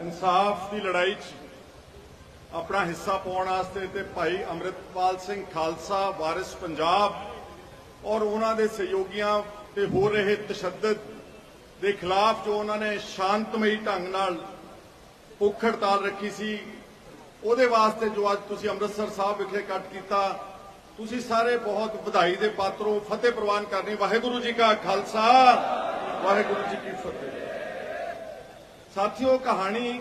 ਇਨਸਾਫ ਦੀ ਲੜਾਈ 'ਚ ਆਪਣਾ ਹਿੱਸਾ ਪਾਉਣ ਵਾਸਤੇ ਤੇ ਭਾਈ ਅੰਮ੍ਰਿਤਪਾਲ ਸਿੰਘ ਖਾਲਸਾ, ਵਾਰਿਸ ਪੰਜਾਬ ਔਰ ਉਹਨਾਂ ਦੇ ਸਹਿਯੋਗੀਆਂ ਤੇ ਹੋ ਰਹੇ ਤਸ਼ੱਦਦ ਦੇ ਖਿਲਾਫ ਜੋ ਉਹਨਾਂ ਨੇ ਸ਼ਾਂਤਮਈ ਢੰਗ ਨਾਲ ਭੁੱਖ ਹੜਤਾਲ ਰੱਖੀ ਸੀ, ਉਹਦੇ ਵਾਸਤੇ ਜੋ ਅੱਜ ਤੁਸੀਂ ਅੰਮ੍ਰਿਤਸਰ ਸਾਹਿਬ ਵਿਖੇ ਇਕੱਠ ਕੀਤਾ, ਤੁਸੀਂ ਸਾਰੇ ਬਹੁਤ ਵਧਾਈ ਦੇ ਪਾਤਰੋ, ਫਤਿਹ ਪ੍ਰਵਾਨ ਕਰਨੀ। ਵਾਹਿਗੁਰੂ ਜੀ ਕਾ ਖਾਲਸਾ, ਵਾਹਿਗੁਰੂ ਜੀ ਕੀ ਫਤਿਹ। ਸਾਥੀਓ, ਕਹਾਣੀ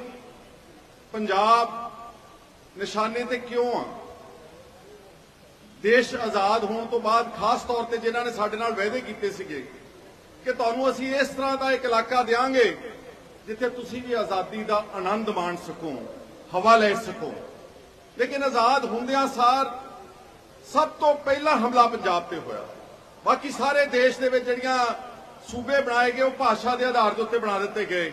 ਪੰਜਾਬ ਨਿਸ਼ਾਨੇ ਤੇ ਕਿਉਂ ਆ? ਦੇਸ਼ ਆਜ਼ਾਦ ਹੋਣ ਤੋਂ ਬਾਅਦ ਖਾਸ ਤੌਰ ਤੇ ਜਿਨ੍ਹਾਂ ਨੇ ਸਾਡੇ ਨਾਲ ਵਾਅਦੇ ਕੀਤੇ ਸੀਗੇ ਕਿ ਤੁਹਾਨੂੰ ਅਸੀਂ ਇਸ ਤਰ੍ਹਾਂ ਦਾ ਇੱਕ ਇਲਾਕਾ ਦੇਵਾਂਗੇ ਜਿੱਥੇ ਤੁਸੀਂ ਵੀ ਆਜ਼ਾਦੀ ਦਾ ਆਨੰਦ ਮਾਣ ਸਕੋ, ਹਵਾ ਲੈ ਸਕੋ। ਲੇਕਿਨ ਆਜ਼ਾਦ ਹੁੰਦਿਆਂ ਸਾਰ ਸਭ ਤੋਂ ਪਹਿਲਾ ਹਮਲਾ ਪੰਜਾਬ ਤੇ ਹੋਇਆ। ਬਾਕੀ ਸਾਰੇ ਦੇਸ਼ ਦੇ ਵਿੱਚ ਜਿਹੜੀਆਂ ਸੂਬੇ ਬਣਾਏ ਗਏ, ਉਹ ਭਾਸ਼ਾ ਦੇ ਆਧਾਰ ਦੇ ਉੱਤੇ ਬਣਾ ਦਿੱਤੇ ਗਏ।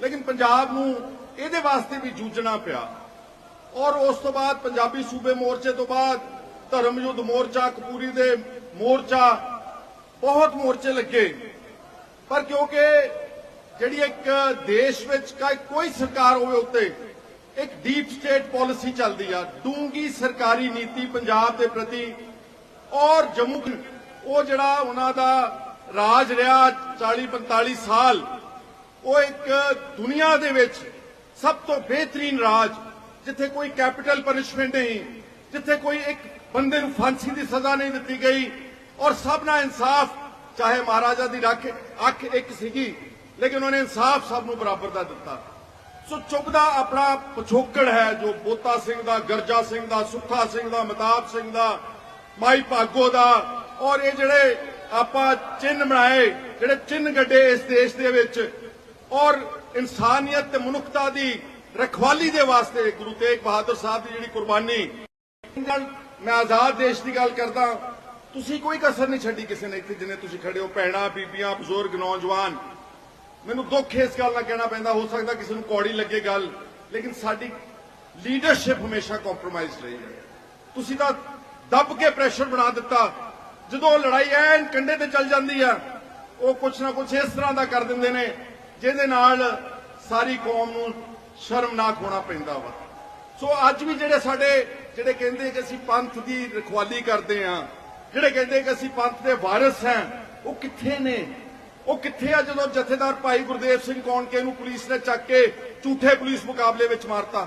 ਲੇਕਿਨ ਪੰਜਾਬ ਨੂੰ ਇਹਦੇ ਵਾਸਤੇ ਵੀ ਜੂਝਣਾ ਪਿਆ। ਔਰ ਉਸ ਤੋਂ ਬਾਅਦ ਪੰਜਾਬੀ ਸੂਬੇ ਮੋਰਚੇ ਤੋਂ ਬਾਅਦ ਧਰਮ ਯੁੱਧ ਮੋਰਚਾ, ਕਪੂਰੀ ਦੇ ਮੋਰਚਾ, ਬਹੁਤ ਮੋਰਚੇ ਲੱਗੇ। ਪਰ ਕਿਉਂਕਿ ਜਿਹੜੀ ਇੱਕ ਦੇਸ਼ ਵਿੱਚ ਕੋਈ ਸਰਕਾਰ ਹੋਵੇ ਉੱਤੇ ਇੱਕ ਡੀਪ ਸਟੇਟ ਪਾਲਿਸੀ ਚੱਲਦੀ ਆ ਡੂੰਗੀ ਸਰਕਾਰੀ ਨੀਤੀ ਪੰਜਾਬ ਦੇ ਪ੍ਰਤੀ, ਔਰ ਜੰਮੂ ਉਹ ਜਿਹੜਾ ਉਹਨਾਂ ਦਾ ਰਾਜ ਰਿਹਾ 40 45 ਸਾਲ ਉਹ ਇੱਕ ਦੁਨੀਆ ਦੇ ਵਿੱਚ ਸਭ ਤੋਂ ਬਿਹਤਰੀਨ ਰਾਜ, ਜਿੱਥੇ ਕੋਈ ਕੈਪੀਟਲ ਪਨਿਸ਼ਮੈਂਟ ਨਹੀਂ, ਜਿੱਥੇ ਕੋਈ ਇੱਕ ਬੰਦੇ ਨੂੰ ਫਾਂਸੀ ਦੀ ਸਜ਼ਾ ਨਹੀਂ ਦਿੱਤੀ ਗਈ ਔਰ ਸਭ ਨਾਲ ਇਨਸਾਫ, ਚਾਹੇ ਮਹਾਰਾਜਾ ਦੀ ਰੱਖ, ਅੱਖ ਇੱਕ ਸੀਗੀ, ਲੇਕਿਨ ਉਹਨੇ ਇਨਸਾਫ ਸਭ ਨੂੰ ਬਰਾਬਰ ਦਾ ਦਿੱਤਾ। ਸੋ ਚੁੱਭਦਾ ਆਪਣਾ ਪਿਛੋਕੜ ਹੈ ਜੋ ਬੋਤਾ ਸਿੰਘ ਦਾ, ਗਰਜਾ ਸਿੰਘ ਦਾ, ਸੁੱਖਾ ਸਿੰਘ ਦਾ, ਮਤਾਬ ਸਿੰਘ ਦਾ, ਮਾਈ ਭਾਗੋ ਦਾ, ਔਰ ਇਹ ਜਿਹੜੇ ਆਪਾਂ ਚਿੰਨ ਬਣਾਏ, ਜਿਹੜੇ ਚਿੰਨ ਗੱਡੇ ਇਸ ਦੇਸ਼ ਦੇ ਵਿੱਚ ਔਰ ਇਨਸਾਨੀਅਤ ਤੇ ਮਨੁੱਖਤਾ ਦੀ ਰਖਵਾਲੀ ਦੇ ਵਾਸਤੇ ਗੁਰੂ ਤੇਗ ਬਹਾਦਰ ਸਾਹਿਬ ਦੀ ਜਿਹੜੀ ਕੁਰਬਾਨੀ ਮੈਂ ਆਜ਼ਾਦ ਦੇਸ਼ ਦੀ ਗੱਲ ਕਰਦਾ, ਤੁਸੀਂ ਕੋਈ ਕਸਰ ਨਹੀਂ ਛੱਡੀ ਕਿਸੇ ਨੇ ਇੱਥੇ ਜਿੰਨੇ ਤੁਸੀਂ ਖੜੇ ਹੋ, ਭੈਣਾਂ, ਬੀਬੀਆਂ, ਬਜ਼ੁਰਗ, ਨੌਜਵਾਨ। ਮੈਨੂੰ ਦੁੱਖ ਇਸ ਗੱਲ ਨਾਲ ਕਹਿਣਾ ਪੈਂਦਾ, ਹੋ ਸਕਦਾ ਕਿਸੇ ਨੂੰ ਕੌੜੀ ਲੱਗੇ ਗੱਲ, ਲੇਕਿਨ ਸਾਡੀ ਲੀਡਰਸ਼ਿਪ ਹਮੇਸ਼ਾ ਕੰਪਰੋਮਾਈਜ਼ ਰਹੀ ਹੈ। ਤੁਸੀਂ ਤਾਂ ਦੱਬ ਕੇ ਪ੍ਰੈਸ਼ਰ ਬਣਾ ਦਿੱਤਾ, ਜਦੋਂ ਲੜਾਈ ਐਨ ਕੰਡੇ ਤੇ ਚੱਲ ਜਾਂਦੀ ਆ, ਉਹ ਕੁਛ ਨਾ ਕੁਛ ਇਸ ਤਰ੍ਹਾਂ ਦਾ ਕਰ ਦਿੰਦੇ ਨੇ। ਜਿਹਦੇ ਨਾਲ ਸਾਰੀ ਕੌਮ ਨੂੰ ਸ਼ਰਮਨਾਕ ਹੋਣਾ ਪੈਂਦਾ ਵਾ। ਸੋ ਅੱਜ ਵੀ ਜਿਹੜੇ ਸਾਡੇ, ਜਿਹੜੇ ਕਹਿੰਦੇ ਕਿ ਅਸੀਂ ਪੰਥ ਦੀ ਰਖਵਾਲੀ ਕਰਦੇ ਆ, ਜਿਹੜੇ ਕਹਿੰਦੇ ਕਿ ਅਸੀਂ ਪੰਥ ਦੇ ਵਾਰਿਸ ਹਾਂ ਉਹ ਕਿੱਥੇ ਨੇ? ਉਹ ਕਿੱਥੇ ਆ ਜਦੋਂ ਜਥੇਦਾਰ ਭਾਈ ਗੁਰਦੇਵ ਸਿੰਘ ਕੌਣਕੇ ਨੂੰ ਪੁਲਿਸ ਨੇ ਚੱਕ ਕੇ ਝੂਠੇ ਪੁਲਿਸ ਮੁਕਾਬਲੇ ਵਿੱਚ ਮਾਰਤਾ?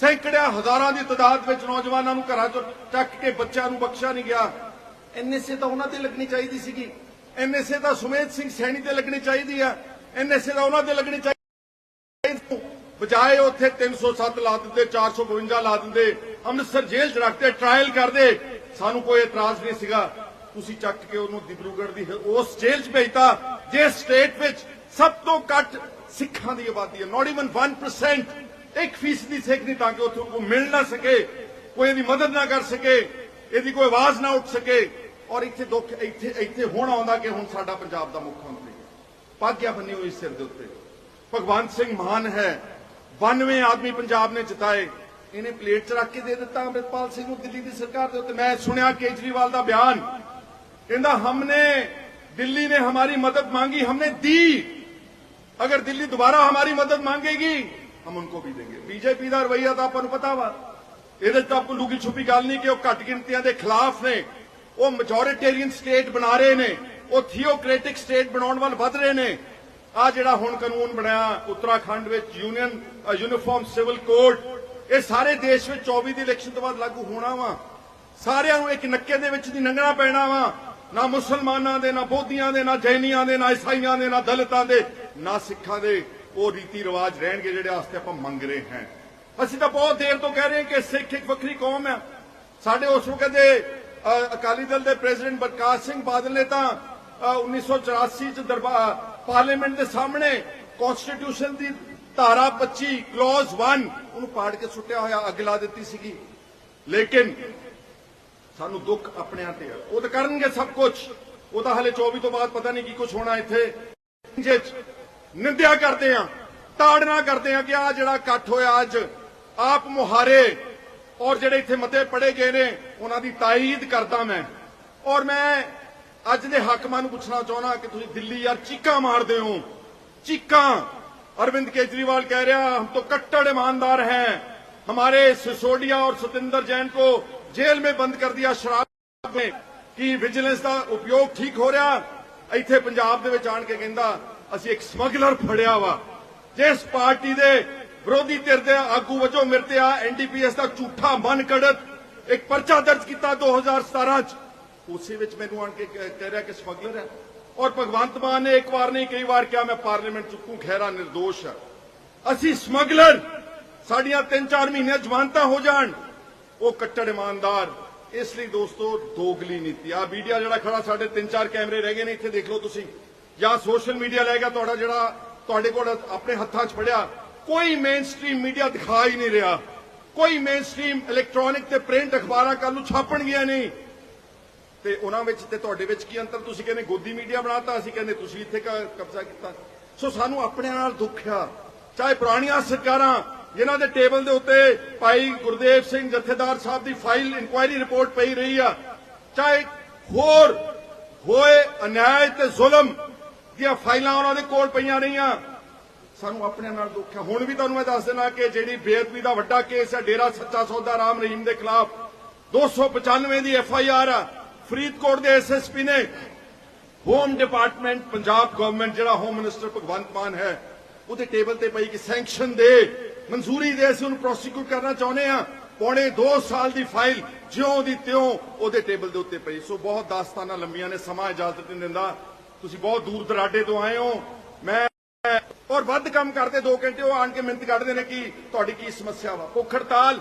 ਸੈਂਕੜਿਆਂ ਹਜ਼ਾਰਾਂ ਦੀ ਤਾਦਾਦ ਵਿੱਚ ਨੌਜਵਾਨਾਂ ਨੂੰ ਘਰਾਂ ਚੋਂ ਚੱਕ ਕੇ ਬੱਚਿਆਂ ਨੂੰ ਬਖਸ਼ਿਆ ਨਹੀਂ ਗਿਆ। ਐਨਐਸਏ ਤਾਂ ਉਹਨਾਂ ਤੇ ਲੱਗਣੀ ਚਾਹੀਦੀ ਸੀਗੀ। ਐਨਐਸਏ ਤਾਂ ਸੁਮੇਧ ਸਿੰਘ ਸੈਣੀ ਤੇ ਲੱਗਣੀ ਚਾਹੀਦੀ ਆ। ਐਨਐਸਏ ਦਾ ਉਹਨਾਂ ਤੇ ਲੱਗਣੀ ਚਾਹੀਦੀ ਬਜਾਏ ਉੱਥੇ 307 ਲਾ ਦਿੰਦੇ 452 ਲਾ ਦਿੰਦੇ। ਅੰਮ੍ਰਿਤਸਰ ਜੇਲ੍ਹ 'ਚ ਰੱਖਦੇ ਟ੍ਰਾਇਲ ਕਰਦੇ। ਸਾਨੂੰ ਕੋਈ ਇਤਰਾਜ਼ ਨਹੀਂ ਸੀਗਾ। ਤੁਸੀਂ ਚੱਕ ਕੇ ਉਹਨੂੰ ਦਿਬਰੂਗੜ੍ਹ ਦੀ ਉਸ ਜੇਲ੍ਹ 'ਚ ਭੇਜਤਾ ਜੇ ਸਟੇਟ ਵਿੱਚ ਸਭ ਤੋਂ ਘੱਟ ਸਿੱਖਾਂ ਦੀ ਆਬਾਦੀ ਹੈ। ਨਾਟ ਇਵਨ 1% ਇੱਕ ਫੀਸਦੀ ਸਿੱਖ ਨਹੀਂ, ਤਾਂ ਕਿ ਉੱਥੇ ਕੋਈ ਮਿਲ ਨਾ ਸਕੇ, ਕੋਈ ਇਹਦੀ ਮਦਦ ਨਾ ਕਰ ਸਕੇ, ਇਹਦੀ ਕੋਈ ਆਵਾਜ਼ ਨਾ ਉੱਠ ਸਕੇ। ਔਰ ਇੱਥੇ ਦੁੱਖ, ਇੱਥੇ ਇੱਥੇ ਹੁਣ ਆਉਂਦਾ ਕਿ ਹੁਣ ਸਾਡਾ ਪੰਜਾਬ ਦਾ ਮੁੱਖ ਮੰਤਰੀ ਪਾਗਿਆ ਬੰਨੀ ਹੋਈ ਸਿਰ ਦੇ ਉੱਤੇ ਭਗਵੰਤ ਸਿੰਘ ਮਾਨ ਹੈ 92 ਆਦਮੀ ਪੰਜਾਬ ਨੇ ਜਿਤਾਏ ਇਹਨੇ ਪਲੇਟ 'ਚ ਰੱਖ ਕੇ ਦੇ ਦਿੱਤਾ ਅੰਮ੍ਰਿਤਪਾਲ ਸਿੰਘ ਨੂੰ ਦਿੱਲੀ ਦੀ ਸਰਕਾਰ ਦੇ ਉੱਤੇ ਮੈਂ ਸੁਣਿਆ ਕੇਜਰੀਵਾਲ ਦਾ ਬਿਆਨ ਕਹਿੰਦਾ हमने दिल्ली ने हमारी मदद मांगी हमने दी अगर दिल्ली दोबारा हमारी मदद मांगेगी हम उनको भी देंगे बीजेपੀ ਦਾ ਰਵਈਆ ਤਾਂ ਆਪਾਂ ਨੂੰ ਪਤਾ ਵਾ ਇਹਦੇ 'ਚ ਤਾਂ ਕੋਈ ਲੁਕੀ ਛੁਪੀ ਗੱਲ ਨਹੀਂ ਕਿ ਉਹ ਘੱਟ ਗਿਣਤੀਆਂ ਦੇ ਖਿਲਾਫ ਨੇ ਉਹ ਮੈਜੋਰਿਟੇਰੀਅਨ ਸਟੇਟ ਬਣਾ ਰਹੇ ਨੇ ਉਹ ਥੀਓਕ੍ਰੈਟਿਕ ਸਟੇਟ ਬਣਾਉਣ ਵੱਲ ਵੱਧ ਰਹੇ ਨੇ। ਆ ਜਿਹੜਾ ਹੁਣ ਕਾਨੂੰਨ ਬਣਿਆ, ਉੱਤਰਾਖੰਡ ਵਿੱਚ ਯੂਨੀਅਨ ਯੂਨੀਫਾਰਮ ਸਿਵਲ ਕੋਡ ਇਹ ਸਾਰੇ ਦੇਸ਼ ਵਿੱਚ 24 ਦੀ ਇਲੈਕਸ਼ਨ ਤੋਂ ਬਾਅਦ ਲਾਗੂ ਹੋਣਾ ਵਾ। ਸਾਰਿਆਂ ਨੂੰ ਇੱਕ ਨੱਕੇ ਦੇ ਵਿੱਚ ਦੀ ਲੰਘਣਾ ਪੈਣਾ ਵਾ। ਨਾ ਮੁਸਲਮਾਨਾਂ ਦੇ, ਨਾ ਬੋਧੀਆਂ ਦੇ, ਨਾ ਜੈਨੀਆਂ ਦੇ, ਨਾ ਈਸਾਈਆਂ ਦੇ, ਨਾ ਦਲਿਤਾਂ ਦੇ, ਨਾ ਸਿੱਖਾਂ ਦੇ ਉਹ ਰੀਤੀ ਰਿਵਾਜ ਰਹਿਣਗੇ ਜਿਹੜੇ ਵਾਸਤੇ ਆਪਾਂ ਮੰਗ ਰਹੇ ਹਾਂ। ਅਸੀਂ ਤਾਂ ਬਹੁਤ ਦੇਰ ਤੋਂ ਕਹਿ ਰਹੇ ਹਾਂ ਕਿ ਸਿੱਖ ਇੱਕ ਵੱਖਰੀ ਕੌਮ ਹੈ ਸਾਡੇ ਉਸ ਵਕਤ ਦੇ ਅਕਾਲੀ ਦਲ ਦੇ ਪ੍ਰੈਜ਼ੀਡੈਂਟ ਬਰਕਾਰ ਸਿੰਘ ਬਾਦਲ ਨੇ ਤਾਂ 1984 ਚ ਦਰਬਾਰ ਪਾਰਲੀਮੈਂਟ ਦੇ ਸਾਹਮਣੇ ਕਨਸਟੀਟਿਊਸ਼ਨ ਦੀ ਧਾਰਾ 25 ਕਲੌਜ਼ 1 ਉਹਨੂੰ ਪਾੜ ਕੇ ਸੁੱਟਿਆ ਹੋਇਆ, ਅੱਗ ਲਾ ਦਿੱਤੀ ਸੀਗੀ। ਲੇਕਿਨ ਸਾਨੂੰ ਦੁੱਖ ਆਪਣਿਆਂ ਤੇ ਆ। ਉਹ ਤਾਂ ਕਰਨਗੇ ਸਭ ਕੁਝ ਉਹ ਤਾਂ ਹਲੇ 24 ਤੋਂ ਬਾਅਦ ਪਤਾ ਨਹੀਂ ਕੀ ਕੁਝ ਹੋਣਾ ਇੱਥੇ। ਜੇ ਨਿੰਦਿਆ ਕਰਦੇ ਆ, ਤਾੜਨਾ ਕਰਦੇ ਆ ਕਿ ਆ ਜਿਹੜਾ ਇਕੱਠ ਹੋਇਆ ਅੱਜ, ਆਪ ਮੁਹਾਰੇ ਔਰ ਜਿਹੜੇ ਇੱਥੇ ਮਤੇ ਪੜੇ ਗਏ ਨੇ, ਉਹਨਾਂ ਦੀ ਤਾਇਦ ਕਰਦਾ ਮੈਂ। ਔਰ ਮੈਂ ਅੱਜ ਦੇ ਹਾਕਮਾਂ ਨੂੰ ਪੁੱਛਣਾ ਚਾਹੁੰਦਾ ਕਿ ਤੁਸੀਂ ਦਿੱਲੀ ਯਾਰ ਚੀਕਾਂ ਮਾਰਦੇ ਹੋ ਚੀਕਾਂ अरविंद केजरीवाल कह रहा हम तो कट्टर ईमानदार हैं हमारे सिसोडिया और सतिंदर जैन को जेल में बंद कर दिया शराब में ਕਿ ਵਿਜੀਲੈਂਸ ਦਾ ਉਪਯੋਗ ਠੀਕ ਹੋ ਰਿਹਾ ਇੱਥੇ ਪੰਜਾਬ ਦੇ ਵਿੱਚ ਆਣ ਕੇ ਕਹਿੰਦਾ ਅਸੀਂ ਇੱਕ ਸਮਗਲਰ ਫੜਿਆ ਵਾ ਜਿਸ ਪਾਰਟੀ ਦੇ ਵਿਰੋਧੀ ਧਿਰ ਦੇ ਆਗੂ ਵਜੋਂ ਮੇਰੇ ਤੇ ਆ ਐਨਡੀਪੀਐਸ ਦਾ ਝੂਠਾ ਮਨ ਕੜਤ ਇੱਕ ਪਰਚਾ ਦਰਜ ਕੀਤਾ 2017 ਚ ਉਸੇ ਵਿੱਚ ਮੈਨੂੰ ਆਣ ਕੇ ਕਹਿ ਰਿਹਾ ਕਿ ਸਮਗਲਰ ਹੈ। ਔਰ ਭਗਵੰਤ ਮਾਨ ਨੇ ਇੱਕ ਵਾਰ ਨਹੀਂ, ਕਈ ਵਾਰ ਕਿਹਾ, ਮੈਂ ਪਾਰਲੀਮੈਂਟ ਚੁੱਕੂ ਖੈਰਾ ਨਿਰਦੋਸ਼ ਹੈ। ਅਸੀਂ ਸਮਗਲਰ, ਸਾਡੀਆਂ 3-4 ਮਹੀਨੇ ਜ਼ਮਾਨਤਾਂ ਹੋ ਜਾਣ। ਉਹ ਕੱਟੜ ਇਮਾਨਦਾਰ। ਇਸ ਲਈ ਦੋਸਤੋ, ਦੋਗਲੀ ਨੀਤੀ। ਆ ਮੀਡੀਆ ਜਿਹੜਾ ਖੜਾ, ਸਾਡੇ 3-4 ਕੈਮਰੇ ਰਹਿ ਗਏ ਨੇ, ਇੱਥੇ ਦੇਖ ਲਓ ਤੁਸੀਂ। ਜਾਂ ਸੋਸ਼ਲ ਮੀਡੀਆ ਲੈ ਗਿਆ, ਤੁਹਾਡਾ ਜਿਹੜਾ ਤੁਹਾਡੇ ਕੋਲ ਆਪਣੇ ਹੱਥਾਂ 'ਚ ਫੜਿਆ। ਕੋਈ ਮੇਨ ਸਟ੍ਰੀਮ ਮੀਡੀਆ ਦਿਖਾ ਹੀ ਨਹੀਂ ਰਿਹਾ। ਕੋਈ ਮੇਨ ਸਟ੍ਰੀਮ ਇਲੈਕਟ੍ਰੋਨਿਕ ਤੇ ਪ੍ਰਿੰਟ ਅਖਬਾਰਾਂ ਕੱਲ ਨੂੰ ਛਾਪਣਗੀਆਂ ਨਹੀਂ। ਤੇ ਉਹਨਾਂ ਵਿੱਚ ਤੇ ਤੁਹਾਡੇ ਵਿੱਚ ਕੀ ਅੰਤਰ? ਤੁਸੀਂ ਕਹਿੰਦੇ ਗੋਦੀ ਮੀਡੀਆ ਬਣਾਤਾ ਅਸੀਂ ਕਹਿੰਦੇ ਤੁਸੀਂ ਇੱਥੇ ਕਬਜ਼ਾ ਕੀਤਾ। ਸੋ ਸਾਨੂੰ ਆਪਣੇ ਨਾਲ ਦੁੱਖ ਆ। ਚਾਹੇ ਪੁਰਾਣੀਆਂ ਸਰਕਾਰਾਂ ਜਿਨ੍ਹਾਂ ਦੇ ਟੇਬਲ ਦੇ ਉੱਤੇ ਭਾਈ ਗੁਰਦੇਵ ਸਿੰਘ ਜਥੇਦਾਰ ਸਾਹਿਬ ਦੀ ਫਾਈਲ, ਇਨਕੁਆਇਰੀ ਰਿਪੋਰਟ ਪਈ ਰਹੀ ਆ, ਚਾਹੇ ਹੋਰ ਹੋਏ ਅਨਿਆਏ ਤੇ ਜ਼ੁਲਮ ਦੀਆਂ ਫਾਈਲਾਂ ਉਹਨਾਂ ਦੇ ਕੋਲ ਪਈਆਂ ਰਹੀਆਂ, ਸਾਨੂੰ ਆਪਣੇ ਨਾਲ ਦੁੱਖ ਹੈ ਹੁਣ ਵੀ ਤੁਹਾਨੂੰ ਮੈਂ ਦੱਸ ਦੇਣਾ ਕਿ ਜਿਹੜੀ ਬੇਅਦਬੀ ਦਾ ਵੱਡਾ ਕੇਸ ਹੈ ਡੇਰਾ ਸੱਚਾ ਸੌਦਾ ਰਾਮ ਰਹੀਮ ਦੇ ਖਿਲਾਫ 295 ਦੀ ਐਫ ਆਈ ਆਰ ਆ ਫਰੀਦਕੋਟ ਦੇ ਐਸਐਸਪੀ ਨੇ ਹੋਮ ਡਿਪਾਰਟਮੈਂਟ ਪੰਜਾਬ ਗਵਰਨਮੈਂਟ ਜਿਹੜਾ ਹੋਮ ਮਿਨਿਸਟਰ ਭਗਵੰਤ ਮਾਨ ਹੈ, ਉਹਦੇ ਟੇਬਲ ਤੇ ਪਈ ਕਿ ਸੈਂਕਸ਼ਨ ਦੇ। ਮਨਜ਼ੂਰੀ ਦੇ ਅਸੀਂ ਉਹਨੂੰ ਪ੍ਰੋਸੀਕਿਊਟ ਕਰਨਾ ਚਾਹੁੰਦੇ ਆ ਪੌਣੇ 2 ਸਾਲ ਦੀ ਫਾਈਲ ਜਿਉਂ ਦੀ ਤਿਉਂ ਉਹਦੇ ਟੇਬਲ ਦੇ ਉੱਤੇ ਪਈ। ਸੋ ਬਹੁਤ ਦਾਸਤਾਨਾਂ ਲੰਬੀਆਂ ਨੇ, ਸਮਾਂ ਇਜਾਜ਼ਤ ਨਹੀਂ ਦਿੰਦਾ। ਤੁਸੀਂ ਬਹੁਤ ਦੂਰ ਦਰਾਡੇ ਤੋਂ ਆਏ ਹੋ। ਮੈਂ ਔਰ ਵੱਧ ਕੰਮ ਕਰਦੇ 2 ਘੰਟੇ, ਉਹ ਆਣ ਕੇ ਮਿਹਨਤ ਕੱਢਦੇ ਨੇ ਕਿ ਤੁਹਾਡੀ ਕੀ ਸਮੱਸਿਆ ਵਾ। ਭੁੱਖ ਹੜਤਾਲ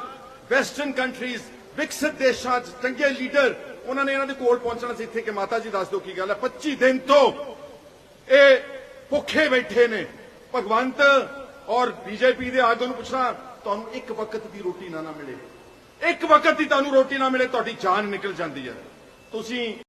ਵੈਸਟਰਨ ਕੰਟਰੀਜ਼ ਵਿਕਸਿਤ ਦੇਸ਼ਾਂ 'ਚ ਚੰਗੇ ਲੀਡਰ ਉਹਨਾਂ ਨੇ ਇਹਨਾਂ ਦੇ ਕੋਲ ਪਹੁੰਚਣਾ ਸੀ ਇੱਥੇ ਕਿ ਮਾਤਾ ਜੀ ਦੱਸ ਦਿਓ ਕੀ ਗੱਲ ਹੈ। 25 ਦਿਨ ਤੋਂ ਇਹ ਭੁੱਖੇ ਬੈਠੇ ਨੇ। ਭਗਵੰਤ ਔਰ ਬੀਜੇਪੀ ਦੇ ਆਗੂ ਨੂੰ ਪੁੱਛਣਾ, ਤੁਹਾਨੂੰ ਇੱਕ ਵਕਤ ਦੀ ਰੋਟੀ ਨਾ ਨਾ ਮਿਲੇ। ਇੱਕ ਵਕਤ ਦੀ ਤੁਹਾਨੂੰ ਰੋਟੀ ਨਾ ਮਿਲੇ, ਤੁਹਾਡੀ ਜਾਨ ਨਿਕਲ ਜਾਂਦੀ ਹੈ। ਤੁਸੀਂ